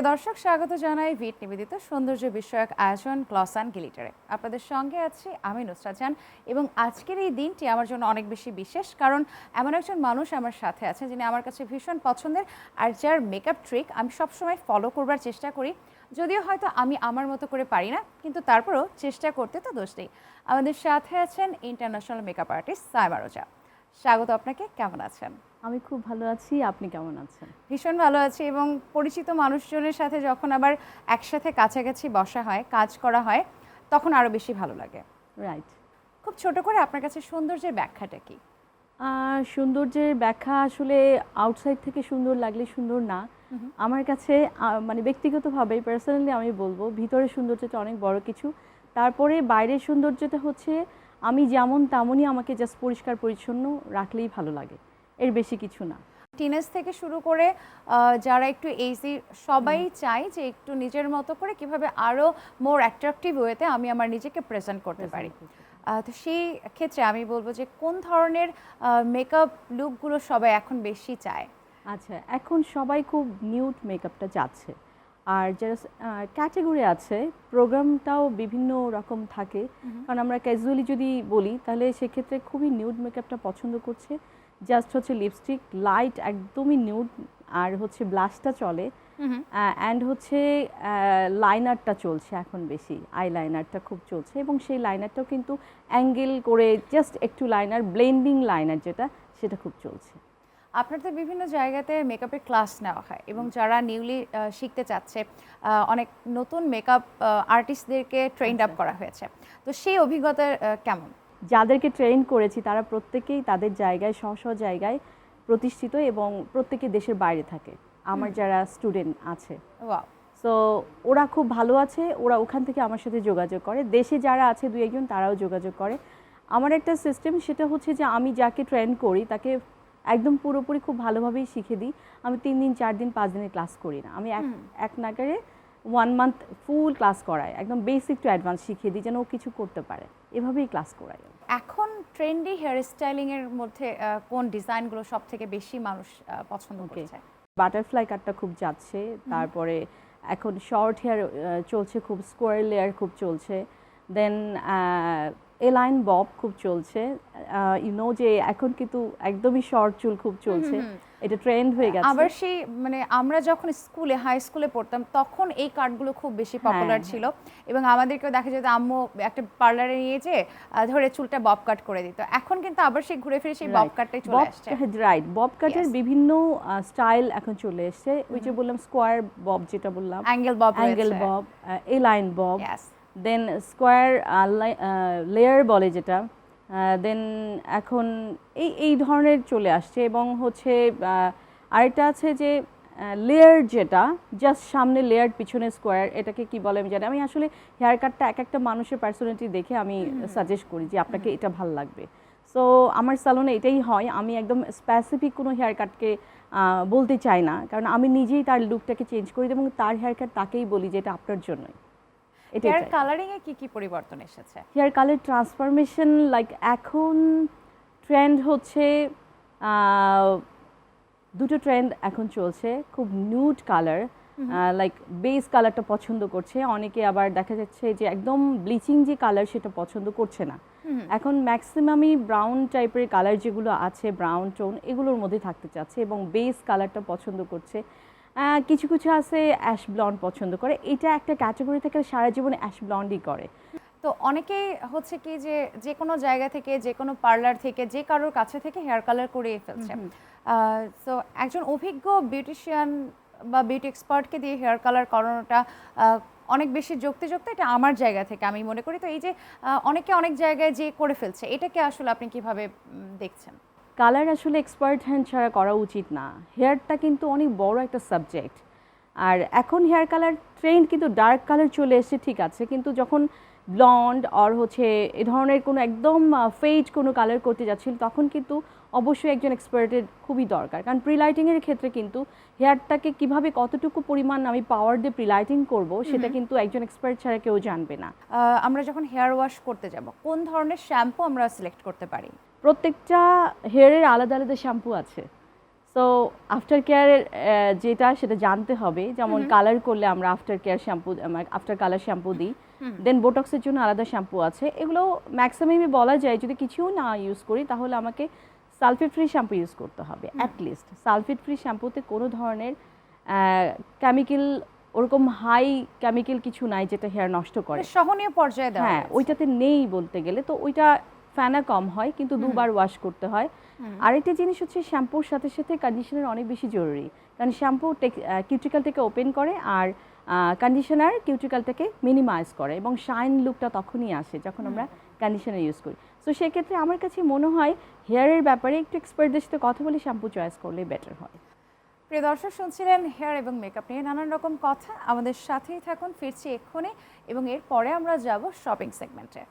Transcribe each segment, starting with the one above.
প্রিয় দর্শক, স্বাগত জানাই ভিট নিবেদিত সৌন্দর্য বিষয়ক আয়োজন গ্লস অ্যান্ড গিলিটারে। আপনাদের সঙ্গে আছি আমি নুসরা জান এবং আজকের এই দিনটি আমার জন্য অনেক বেশি বিশেষ কারণ এমন একজন মানুষ আমার সাথে আছেন যিনি আমার কাছে ভীষণ পছন্দের আর যার মেকআপ ট্রিক আমি সবসময় ফলো করবার চেষ্টা করি। যদিও হয়তো আমি আমার মতো করে পারি না, কিন্তু তারপরেও চেষ্টা করতে তো দোষ নেই। আমাদের সাথে আছেন ইন্টারন্যাশনাল মেকআপ আর্টিস্ট সাইমা রোজা। স্বাগত আপনাকে, কেমন আছেন? আমি খুব ভালো আছি আপনি কেমন আছেন? ভীষণ ভালো আছি এবং পরিচিত মানুষজনের সাথে যখন আবার একসাথে কাছাকাছি বসা হয় কাজ করা হয় তখন আরও বেশি ভালো লাগে। রাইট খুব ছোট করে আপনার কাছে সৌন্দর্যের ব্যাখ্যাটা কি? সৌন্দর্যের ব্যাখ্যা আসলে আউটসাইড থেকে সুন্দর লাগলে সুন্দর না। আমার কাছে মানে ব্যক্তিগতভাবে পার্সোনালি আমি বলব ভিতরের সৌন্দর্যটা অনেক বড় কিছু। তারপরে বাইরের সৌন্দর্যটা হচ্ছে আমি যেমন তেমনই আমাকে জাস্ট পরিষ্কার পরিচ্ছন্ন রাখলেই ভালো লাগে। এর বেশি কিছু না। টিনেজ থেকে শুরু করে যারা একটু এইজি সবাই চাই যে একটু নিজের মতো করে কীভাবে আরও মোর অ্যাট্রাকটিভ ওয়েতে আমি আমার নিজেকে প্রেজেন্ট করতে পারি। তো সেই ক্ষেত্রে আমি বলব যে কোন ধরনের মেকআপ লুকগুলো সবাই এখন বেশি চায়? আচ্ছা এখন সবাই খুব নিউড মেকআপটা চাচ্ছে। আর যারা ক্যাটাগরি আছে প্রোগ্রামটাও বিভিন্ন রকম থাকে। কারণ আমরা ক্যাজুয়ালি যদি বলি তাহলে সেক্ষেত্রে খুবই নিউড মেকআপটা পছন্দ করছে। জাস্ট হচ্ছে লিপস্টিক লাইট একদমই নিউড আর হচ্ছে ব্লাশটা চলে। অ্যান্ড হচ্ছে লাইনারটা চলছে এখন বেশি। আই লাইনারটা খুব চলছে এবং সেই লাইনারটাও কিন্তু অ্যাঙ্গেল করে জাস্ট একটু লাইনার ব্লেন্ডিং লাইনার যেটা সেটা খুব চলছে। আপনাদের বিভিন্ন জায়গাতে মেকআপের ক্লাস নেওয়া হয় এবং যারা নিউলি শিখতে চাচ্ছে অনেক নতুন মেকআপ আর্টিস্টদেরকে ট্রেন্ড আপ করা হয়েছে। তো সেই অভিজ্ঞতা কেমন? যাদেরকে ট্রেন করেছি তারা প্রত্যেকেই তাদের জায়গায় স্ব স্ব জায়গায় প্রতিষ্ঠিত এবং প্রত্যেকে দেশের বাইরে থাকে। আমার যারা স্টুডেন্ট আছে। সো ওরা খুব ভালো আছে ওরা ওখান থেকে আমার সাথে যোগাযোগ করে। দেশে যারা আছে দু একজন তারাও যোগাযোগ করে। আমার একটা সিস্টেম সেটা হচ্ছে যে আমি যাকে ট্রেন করি তাকে একদম পুরোপুরি খুব ভালোভাবেই শিখে দিই। আমি তিন দিন চার দিন পাঁচ দিনের ক্লাস করি না। আমি এক এক নাগারে ওয়ান মান্থ ফুল ক্লাস করায় একদম বেসিক টু অ্যাডভান্স শিখিয়ে দিই যেন ও কিছু করতে পারে। এভাবেই ক্লাস করাই এখন ট্রেন্ডি হেয়ার স্টাইলিংয়ের মধ্যে কোন ডিজাইনগুলো সব থেকে বেশি মানুষ পছন্দ. করছে? বাটারফ্লাই কাটটা খুব যাচ্ছে তারপরে এখন শর্ট হেয়ার চলছে খুব স্কোয়ার লেয়ার খুব চলছে। দেন এলাইন বব খুব চলছে। ইউ নো যে এখন কিন্তু একদমই শর্ট চুল খুব চলছে। এটা ট্রেন্ড হয়ে গেছে। আবার সেই মানে আমরা যখন স্কুলে হাই স্কুলে পড়তাম তখন এই কার্ডগুলো খুব বেশি পপুলার হ্যাঁ। ছিল এবং আমাদেরকেও দেখা যেত আম্মু একটা পার্লারে নিয়ে যে ধরে চুলটা বব কাট করে দিত। এখন কিন্তু আবার সেই ঘুরে ফিরে সেই বব কাটটাই চলে আসছে। রাইট বব কাটের বিভিন্ন স্টাইল এখন চলে এসেছে। ওই যে বললাম স্কোয়ার বব যেটা বললাম। Angle bob angle bob A line bob then square layer বলে যেটা। দেন এখন এই এই ধরনের চলে আসছে এবং হচ্ছে আরেকটা আছে যে লেয়ার যেটা জাস্ট সামনে লেয়ার পিছনে স্কোয়ার এটাকে কি বলে আমি জানি আমি আসলে হেয়ার কাটটা এক একটা মানুষের পার্সোনালিটি দেখে আমি সাজেস্ট করি যে আপনাকে এটা ভালো লাগবে। সো আমার স্যালনে এটাই হয়। আমি একদম স্পেসিফিক কোনো হেয়ার কাটকে বলতে চাই না। কারণ আমি নিজেই তার লুকটাকে চেঞ্জ করি এবং তার হেয়ার কাট তাকেই বলি যে এটা আপনার জন্যই। হেয়ার কালারিং এ কি কি পরিবর্তন এসেছে? হেয়ার কালার ট্রান্সফরমেশন লাইক এখন ট্রেন্ড হচ্ছে দুটো ট্রেন্ড এখন চলছে খুব নিউড কালার লাইক বেস কালারটা পছন্দ করছে। অনেকে আবার দেখা যাচ্ছে যে একদম ব্লিচিং যে কালার সেটা পছন্দ করছে না। এখন ম্যাক্সিমামই ব্রাউন টাইপের কালার যেগুলো আছে ব্রাউন টোন এগুলোর মধ্যে থাকতে চাচ্ছে এবং বেস কালারটা পছন্দ করছে। কিছু কিছু আছে অ্যাশ ব্লন্ড পছন্দ করে। এটা একটা ক্যাটাগরি থেকে সারা জীবন অ্যাশ ব্লন্ডই করে। তো অনেকেই হচ্ছে কি যে যে কোনো জায়গা থেকে যে কোনো পার্লার থেকে যে কারোর কাছে থেকে হেয়ার কালার করিয়ে ফেলছে। তো একজন অভিজ্ঞ বিউটিশিয়ান বা বিউটি এক্সপার্টকে দিয়ে হেয়ার কালার করানোটা অনেক বেশি যুক্তিযুক্ত। এটা আমার জায়গা থেকে আমি মনে করি। তো এই যে অনেকে অনেক জায়গায় যে করে ফেলছে এটাকে আসলে আপনি কীভাবে দেখছেন? কালার আসলে এক্সপার্ট হ্যান্ড ছাড়া করা উচিত না। হেয়ারটা কিন্তু অনেক বড় একটা সাবজেক্ট আর এখন হেয়ার কালার ট্রেন্ড কিন্তু ডার্ক কালার চলে এসেছে ঠিক আছে। কিন্তু যখন ব্লন্ড আর হচ্ছে এ ধরনের কোনো একদম ফেড কোনো কালার করতে যাচ্ছিল তখন কিন্তু অবশ্যই একজন এক্সপার্টের খুবই দরকার। কারণ প্রিলাইটিংয়ের ক্ষেত্রে কিন্তু হেয়ারটাকে কীভাবে কতটুকু পরিমাণ আমি পাওয়ার দিয়ে প্রিলাইটিং করব সেটা কিন্তু একজন এক্সপার্ট ছাড়া কেউ জানবে না। আমরা যখন হেয়ার ওয়াশ করতে যাব কোন ধরনের শ্যাম্পু আমরা সিলেক্ট করতে পারি? প্রত্যেকটা হেয়ারের আলাদা আলাদা শ্যাম্পু আছে। সো আফটার কেয়ারের যেটা সেটা জানতে হবে যেমন কালার করলে আমরা after care shampoo after colour shampoo দিই। দেন বোটক্সের জন্য আলাদা শ্যাম্পু আছে। এগুলো ম্যাক্সিমামই বলা যায় যদি কিছুও না ইউজ করি তাহলে আমাকে সালফেট ফ্রি শ্যাম্পু ইউজ করতে হবে অ্যাটলিস্ট সালফেট ফ্রি শ্যাম্পুতে কোনো ধরনের কেমিক্যাল ওরকম হাই কেমিক্যাল কিছু নাই যেটা হেয়ার নষ্ট করে। সহনীয় পর্যায়ে হ্যাঁ ওইটাতে নেই বলতে গেলে। তো ওইটা ফ্যানা কম হয় কিন্তু দুবার ওয়াশ করতে হয়। আরেকটা জিনিস হচ্ছে শ্যাম্পুর সাথে সাথে কন্ডিশনার অনেক বেশি জরুরি। কারণ শ্যাম্পু কিউটিক্যালটাকে ওপেন করে আর কন্ডিশনার কিউটিক্যালটাকে মিনিমাইজ করে এবং শাইন লুকটা তখনই আসে যখন আমরা কন্ডিশনার ইউজ করি। সো সেক্ষেত্রে আমার কাছে মনে হয় হেয়ারের ব্যাপারে একটু এক্সপার্টদের সাথে কথা বলে শ্যাম্পু চয়েস করলে বেটার হয়। প্রিয় দর্শক শুনছিলেন হেয়ার এবং মেকআপ নিয়ে নানান রকম কথা। আমাদের সাথেই থাকুন ফিরছি এক্ষুনি এবং এরপরে আমরা যাব শপিং সেগমেন্টে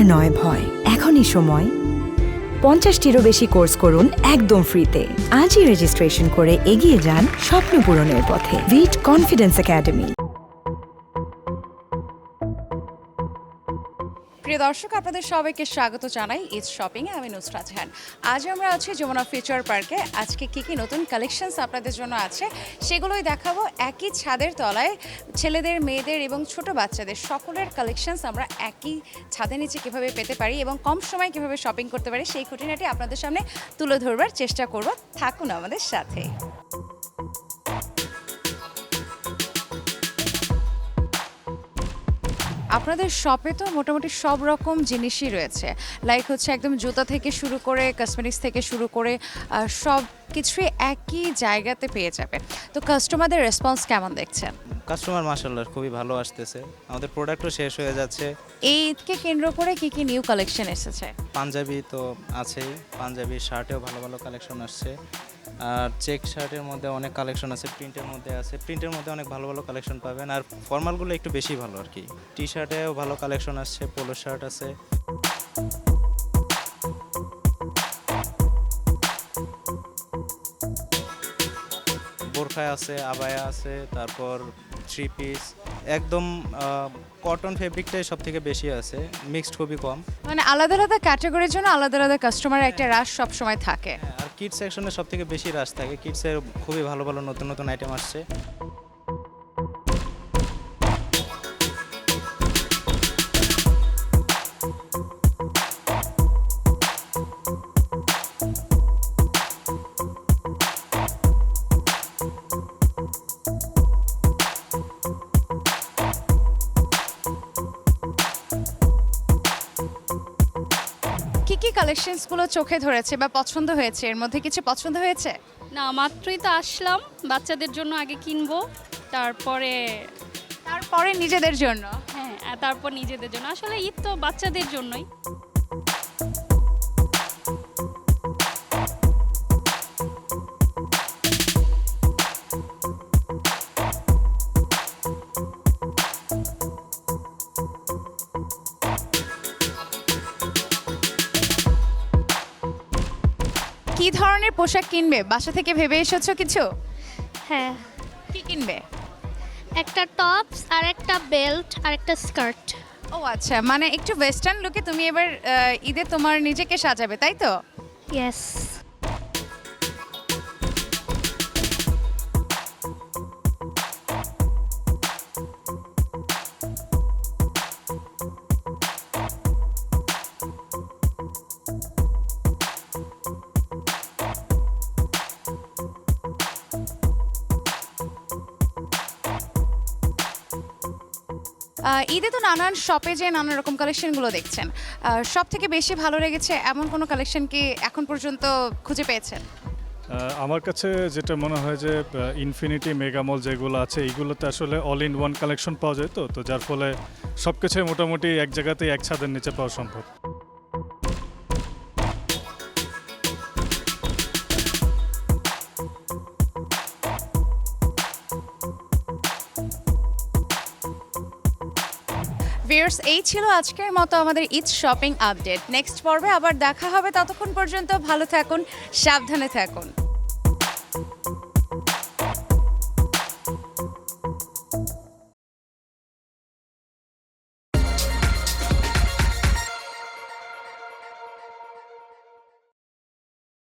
আর নয় ভয়। এখনই সময়। পঞ্চাশটিরও বেশি কোর্স করুন একদম ফ্রিতে। আজই রেজিস্ট্রেশন করে এগিয়ে যান স্বপ্ন পূরণের পথে। ভিট কনফিডেন্স একাডেমি প্রিয় দর্শক, আপনাদের সবাইকে স্বাগত জানাই ইজ শপিং এ। আমি নুসরাত জাহান আজ আমরা আছি যমুনা ফিউচার পার্কে আজকে কি কি নতুন কালেকশনস আপনাদের জন্য আছে সেগুলোই দেখাবো। একই ছাদের তলায় ছেলেদের, মেয়েদের এবং ছোট বাচ্চাদের সকলের কালেকশনস আমরা একই ছাদের নিচে কীভাবে পেতে পারি এবং কম সময় কীভাবে শপিং করতে পারি সেই খুঁটিনাটি আপনাদের সামনে তুলে ধরবার চেষ্টা করব। থাকুন আমাদের সাথে। আপনাদের শপে তো মোটামুটি সব রকম জিনিসই রয়েছে। লাইক হচ্ছে একদম জুতা থেকে শুরু করে কসমেটিক্স থেকে শুরু করে সব কিছুই একই জায়গাতে পেয়ে যাবে। তো কাস্টমারদের রেসপন্স কেমন দেখছেন কাস্টমার মাসাল্লাহ খুবই ভালো আসতেছে। আমাদের প্রোডাক্টও শেষ হয়ে যাচ্ছে। এই ঈদকে কেন্দ্র করে কি কি নিউ কালেকশন এসেছে? পাঞ্জাবি তো আছেই। পাঞ্জাবি শার্টেও ভালো ভালো কালেকশন আসছে। আর চেক শার্টের মধ্যে অনেক কালেকশন আছে প্রিন্টের মধ্যে আছে। প্রিন্টের মধ্যে অনেক ভালো ভালো কালেকশন পাবেন। আর ফর্মালগুলো একটু বেশি ভালো আর কি। টি শার্টেও ভালো কালেকশন আসছে পোলো শার্ট আছে। বোরখায় আছে আবায়া আছে তারপর থ্রি পিস একদম কটন ফেব্রিকটাই সব থেকে বেশি আছে। মিক্সড খুবই কম। মানে আলাদা আলাদা ক্যাটাগরির জন্য আলাদা আলাদা কাস্টমারের একটা রাশ সব সময় থাকে। হ্যাঁ, আর কিডস সেকশনে সবথেকে বেশি রাশ থাকে। কিডসের খুবই ভালো ভালো নতুন নতুন আইটেম আসছে। কি কি গুলো চোখে ধরেছে বা পছন্দ হয়েছে? এর মধ্যে কিছু পছন্দ হয়েছে? না মাত্রই তো আসলাম। বাচ্চাদের জন্য আগে কিনবো তারপরে তারপরে নিজেদের জন্য? হ্যাঁ তারপর নিজেদের জন্য। আসলে ঈদ তো বাচ্চাদের জন্যই। কি ধরনের পোশাক কিনবে? বাসা থেকে ভেবে এসেছ কিছু? হ্যাঁ। কি কিনবে? একটা টপস আর একটা বেল্ট আর একটা স্কার্ট। ও আচ্ছা মানে একটু ওয়েস্টার্ন লুকে তুমি এবার ঈদে তোমার নিজেকে সাজাবে তাই তো? ইয়েস ঈদে তো নানান শপে যে নানান রকম কালেকশনগুলো দেখছেন। সব থেকে বেশি ভালো লেগেছে এমন কোনো কালেকশন কি এখন পর্যন্ত খুঁজে পেয়েছেন? আমার কাছে যেটা মনে হয় যে ইনফিনিটি মেগামল যেগুলো আছে, এইগুলোতে আসলে অল ইন ওয়ান কালেকশন পাওয়া যায় তো। তো যার ফলে সব কিছুই মোটামুটি এক জায়গাতেই এক ছাদের নিচে পাওয়া সম্ভব। ভিউয়ার্স, এই ছিল আজকের মতো আমাদের ঈদ শপিং আপডেট। নেক্সট পর্বে আবার দেখা হবে। ততক্ষণ পর্যন্ত ভালো থাকুন, সাবধানে থাকুন।